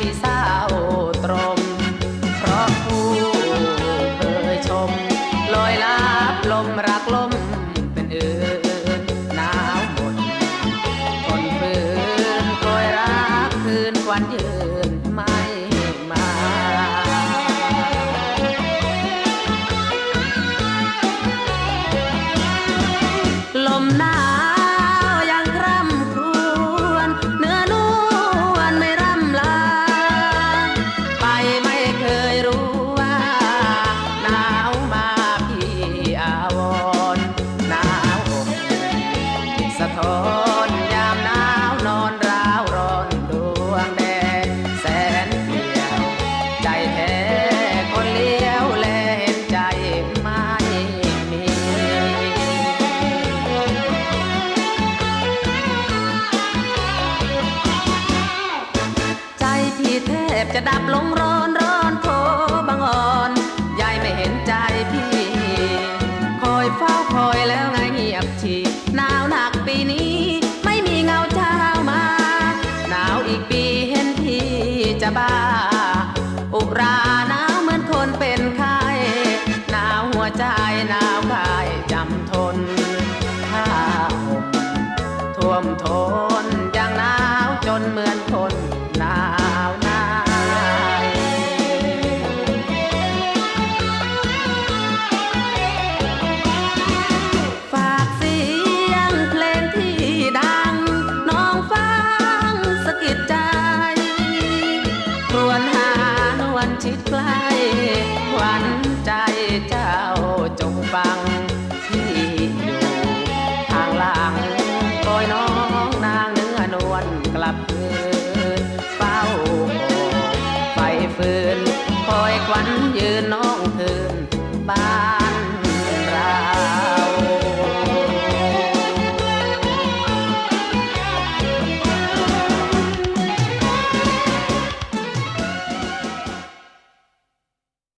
พี่สาวตรมเพราะผู้เคยชม ลอยลาบลมรักลมเป็นอื่นหนาวหมดคนฝืนคอยรักคืนควันยืนไม่มาาวรหนาวอกสะท้อนยามหนาวนอนร้าวร้อนดวงแดงแสนเปลี่ยว ใจแท้คนเลี้ยวแลเห็นใจไม่มีใจพี่แทบจะดับลงร หนาวหนักปีนี้ ไม่มีเงาเจ้ามา หนาวอีกปีเห็นที่จะบ้า อุราหนาวเหมือนคนเป็นไข้หนาวหัวใจหนาวกาย ชิดใกล้หวันใจเจ้าจงฟังที่อยู่ทางหลังโอยน้องนางเนื้อนวลกลับคืน